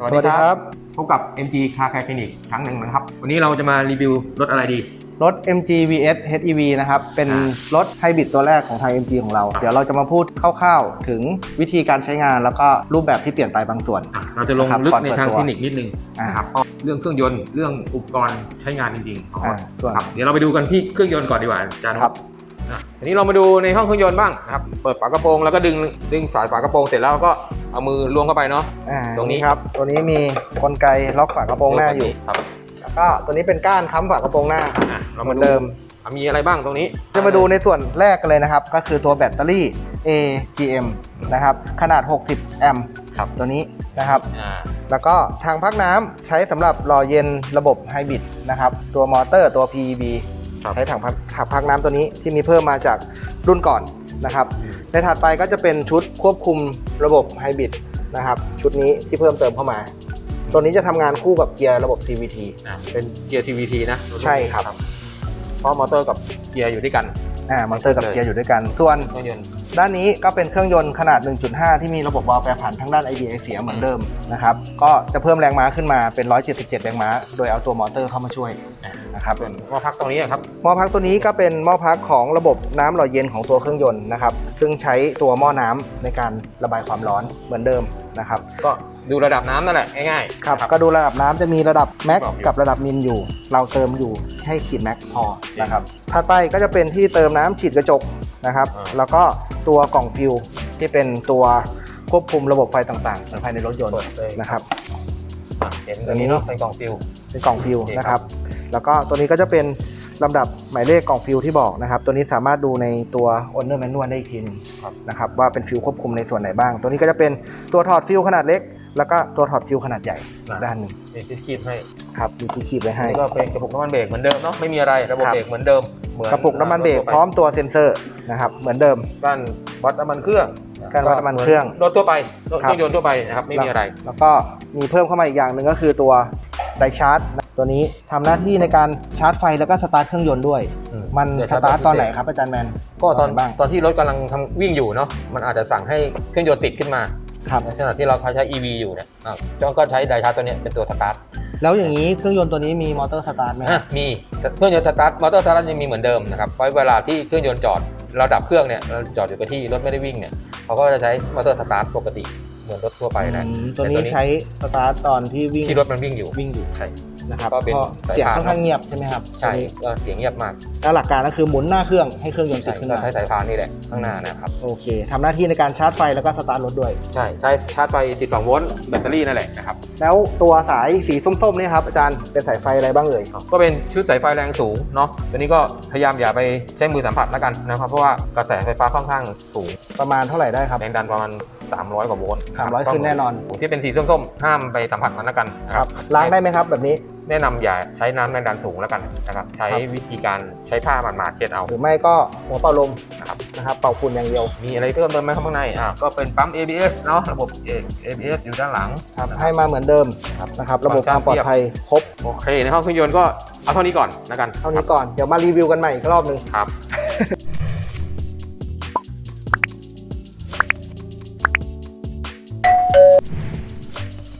สวัสดีครับ พบกับ MG Car Care Clinic ครั้งหนึ่งนะครับ วันนี้เราจะมารีวิวรถอะไรดี รถ MG VS HEV นะครับ เป็นอ่รถไฮบริดตัวแรกของทาง MG ของเรา เดี๋ยวเราจะมาพูดคร่าวๆ ถึงวิธีการใช้งานแล้วก็รูปแบบที่เปลี่ยนไปบางส่วนอะเราจะลงนะครับลึกก่อนในเปิดทางตัวเทคนิคนิดนึงอ่านะครับเพราะเรื่องเครื่องยนต์ เรื่องอุปกรณ์ใช้งานจริงๆอ่าส่วนครับ เดี๋ยวเราไปดูกันที่เครื่องยนต์ก่อนดีกว่าอาจารย์ครับ อะทีนี้เรามาดูในห้องเครื่องยนต์บ้างนะครับ เปิดฝากระโปรงแล้วก็ดึงดึงสายฝากระโปรงเสร็จแล้วก็เอามือล้วงเข้าไปเนาะ อ่าตรงนี้ ครับ ตัวนี้มีกลไกล็อกฝากระโปรงหน้าอยู่ครับแล้วก็ตัวนี้เป็นก้านค้ำฝากระโปรงหน้าอะเราเหมืมาอนดูเดิม อะมีอะไรบ้างตรงนี้จะมาดูในส่วนแรกกันเลยนะครับ ก็คือตัวแบตเตอรี่ AGM นะครับ ขนาด 60 แอมป์ครับตัวนี้นะครับ อ่าแล้วก็ทางพักน้ำใช้สำหรับรอเย็นระบบไฮบริดนะครับ ตัวมอเตอร์ตัว PEB ครับ ใช้ถังพักถังพักน้ำตัวนี้ที่มีเพิ่มมาจากรุ่นก่อนนะครับ ในถัดไปก็จะเป็นชุดควบคุมระบบไฮบริดนะครับ ชุดนี้ที่เพิ่มเติมเข้ามา ตัวนี้จะทำงานคู่กับเกียร์ระบบ CVT อะเป็นเกียร์ CVT นะใช่ครับ เพราะมอเตอร์กับเกียร์อยู่ด้วยกันอ่ามอเตอร์กับเกียร์อยู่ด้วยกันส่วนเครื่องยนต์ด้านนี้ก็เป็นเครื่องยนต์ขนาด 1.5 ที่มีระบบวาล์วแปรผันทั้งด้านไอเดียไอเสียเหมือนเดิมนะครับ ก็จะเพิ่มแรงม้าขึ้นมาเป็น 177 แรงม้า โดยเอาตัวมอเตอร์เข้ามาช่วยอะ นะครับส่วนหม้อพักตรงนี้อะครับหม้อพักตัวนี้ก็เป็นหม้อพักของระบบน้ำหล่อเย็นของตัวเครื่องยนต์นะครับซึ่งใช้ตัวหม้อน้ำในการระบายความร้อนเหมือนเดิมนะครับก็ดูระดับน้ำนั่นแหละง่ายๆครับนะก็ดูระดับน้ำจะมีระดับแม็กบอกอยู่กับระดับมินอยู่ เราเติมอยู่ให้ขีดแม็กพอนะครับถัดไปก็จะเป็นที่เติมน้ำฉีดกระจกนะครับอ่าแล้วก็ตัวกล่องฟิวที่เป็นตัวควบคุมระบบไฟต่างๆเหมือนภายในรถยนต์เปิดเลยนะครับอะเห็นตัวนี้เนาะเป็นกล่องฟิวเป็นกล่องฟิวโอเคนะครับ แล้วก็ตัวนี้ก็จะเป็นลำดับหมายเลขกล่องฟิวที่บอกนะครับ ตัวนี้สามารถดูในตัว owner manual ได้อีกทีหนึงครับนะครับว่าเป็นฟิวควบคุมในส่วนไหนบ้าง ตัวนี้ก็จะเป็นตัวถอดฟิวขนาดเล็ก แล้วก็ตัวถอดฟิวขนาดใหญ่อีกด้านหนึ่งมีที่คีบให้ครับมีที่คีบไว้ให้นี่ก็เป็นกระปุกน้ำมันเบรกเหมือนเดิมเนาะไม่มีอะไรระบบครับเบรกเหมือนเดิมเหมือนกระปุกน้ำมันเบรกพร้อมตัวเซ็นเซอร์นะครับเหมือนเดิมด้านวัดน้ำมันเครื่องการวัดน้ำมันเครื่องรถทั่วไปรถครับเครื่องยนต์ทั่วไปนะครับไม่มีอะไร แล้วก็มีเพิ่มเข้ามาอีกอย่างหนึ่งก็คือตัวไดชาร์จ ตัวนี้ทำหน้าที่ในการชาร์จไฟแล้วก็สตาร์ทเครื่องยนต์ด้วยอืมมันเดี๋ยวสตาร์ทสตาร์ทตอนไหนพิเศษครับอาจารย์แมน ก็ตอนไหบ้างตอนที่รถกำลังทำวิ่งอยู่เนาะมันอาจจะสั่งให้เครื่องยนต์ติดขึ้นมาครับในขณะที่เราใช้ EV อยู่เนี่ยอะจองก็ใช้ไดชาร์จตัวเนี้ยเป็นตัวสตาร์ทแล้วอย่างนี้เครื่องยนต์ตัวนี้มีมอเตอร์สตาร์ทไหมคอะรับมีเครื่องยนต์สตาร์ทมอเตอร์สตาร์ทยังมีเหมือนเดิมนะครับไว้เวลาที่เครื่องยนต์จอดเราดับเครื่องเนี่ยเราจอดอยู่กับที่รถไม่ได้วิ่งเนี่ยเขาก็จะใช้มอเตอร์สตาร์ทปกติเหมือนรถทั่วไปนะอืมตัวนี้ใช้สตาร์ทตอนที่วิ่งที่รถมันวิ่งอยู่วิ่งอยู่ใช่ นะครับก็เป็นพราะสายเสียงพานค่อนข้างเงียบใช่ไหมครับใช่ตัวนี้ก็เสียงเงียบมากแล้วหลักการก็คือหมุนหน้าเครื่องให้เครื่องยนต์ติใช่ดขึ้นก็มาใช้สายพานนี่แหละข้างหน้านะครับโอเคทำหน้าที่ในการชาร์จไฟแล้วก็สตาร์ทรถด้วย ใช่ใช้ชาร์จไฟ12โวลต์แบตเตอรี่นั่นแหละนะครับแล้วตัวสายสีส้มๆนี่ครับอาจารย์เป็นสายไฟอะไรบ้างเอ่ยก็เป็นชุดสายไฟแรงสูงเนาะตัวนี้ก็พยายามอย่าไปใช้มือสัมผัสแล้วกันนะครับเพราะว่ากระแสไฟฟ้าค่อนข้างสูง ประมาณเท่าไหร่ได้ครับ แรงดันประมาณ 300 กว่าโวลต์300ขึ้นแน่นอน ที่เป็นสีส้มๆ ห้ามไปสัมผัสมันแล้วกันนะคครัรับบล้างได้ไหมครับแบบนี้ แนะนำอย่าใช้น้ำแรงดันสูงแล้วกันนะครับ ใช้ครับวิธีการใช้ผ้าหมาดๆเช็ดเอา หรือไม่ก็หัวเป่าลมนะครับ นะครับ เป่าฝุ่นอย่างเดียวมีอะไรเพิ่มเติมไหมข้างในอะก็เป็นปั๊ม ABS เนาะระบบ ABS อยู่ด้านหลัง ครับนะให้มาเหมือนเดิมครับนะครับ ระบบความปลอดภัยครบ โอเคในห้องเครื่องยนต์ก็เอาเท่านี้ก่อนแล้วกันเท่านี้ก่อน เดี๋ยวมารีวิวกันใหม่อีกรอบหนึ่งครับ